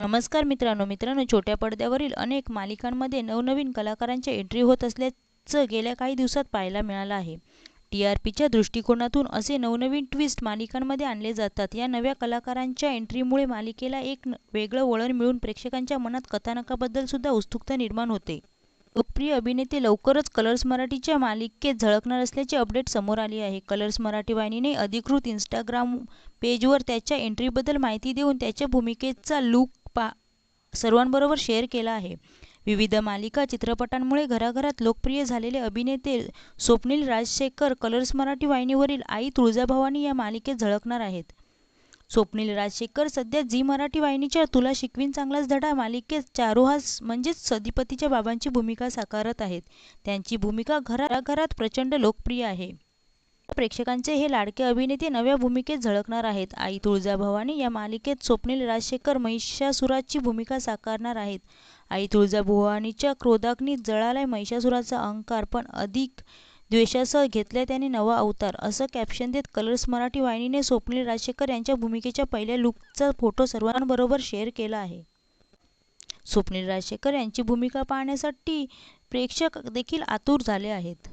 नमस्कार मित्रांनो मित्रांनो छोट्या पडद्यावरील अनेक मालिकांमध्ये नवनवीन कलाकारांच्या एंट्री होत असल्याचं गेल्या काही दिवसात पाहायला मिळालं आहे. टी आर पीच्या दृष्टिकोनातून असे नवनवीन ट्विस्ट मालिकांमध्ये आणले जातात. या नव्या कलाकारांच्या एंट्रीमुळे मालिकेला एक वेगळं वळण मिळून प्रेक्षकांच्या मनात कथानकाबद्दल सुद्धा उत्सुकता निर्माण होते. लोकप्रिय अभिनेते लवकरच कलर्स मराठीच्या मालिकेत झळकणार असल्याचे अपडेट समोर आली आहे. कलर्स मराठी वाहिनीने अधिकृत इंस्टाग्राम पेजवर त्याच्या एंट्रीबद्दल माहिती देऊन त्याच्या भूमिकेचा लूक पा सर्वांबरोबर शेअर केला आहे. विविध मालिका चित्रपटांमुळे घराघरात लोकप्रिय झालेले अभिनेते स्वप्नील राजशेखर कलर्स मराठी वाहिनीवरील आई तुळजाभवानी या मालिकेत झळकणार आहेत. स्वप्नील राजशेखर सध्या झी मराठी वाहिनीच्या तुला शिकवीन चांगलाच धडा मालिकेत चारोहास म्हणजेच सदीपतीच्या बाबांची भूमिका साकारत आहेत. त्यांची भूमिका घराघरात प्रचंड लोकप्रिय आहे. प्रेक्षकांचे हे लाडके अभिनेते नव्या भूमिकेत झळकणार आहेत. आई तुळजाभवानी या मालिकेत स्वप्नील राजशेखर महिषासुराची भूमिका साकारणार आहेत. आई तुळजाभवानीच्या क्रोधाग्नीत जळालाय महिषासुराचा अहंकार पण अधिक द्वेषासह घेतलाय त्याने नवा अवतार असं कॅप्शन देत कलर्स मराठी वाहिनीने स्वप्नील राजशेखर यांच्या भूमिकेच्या पहिल्या लुकचा फोटो सर्वांबरोबर शेअर केला आहे. स्वप्नील राजशेखर यांची भूमिका पाहण्यासाठी प्रेक्षक देखील आतुर झाले आहेत.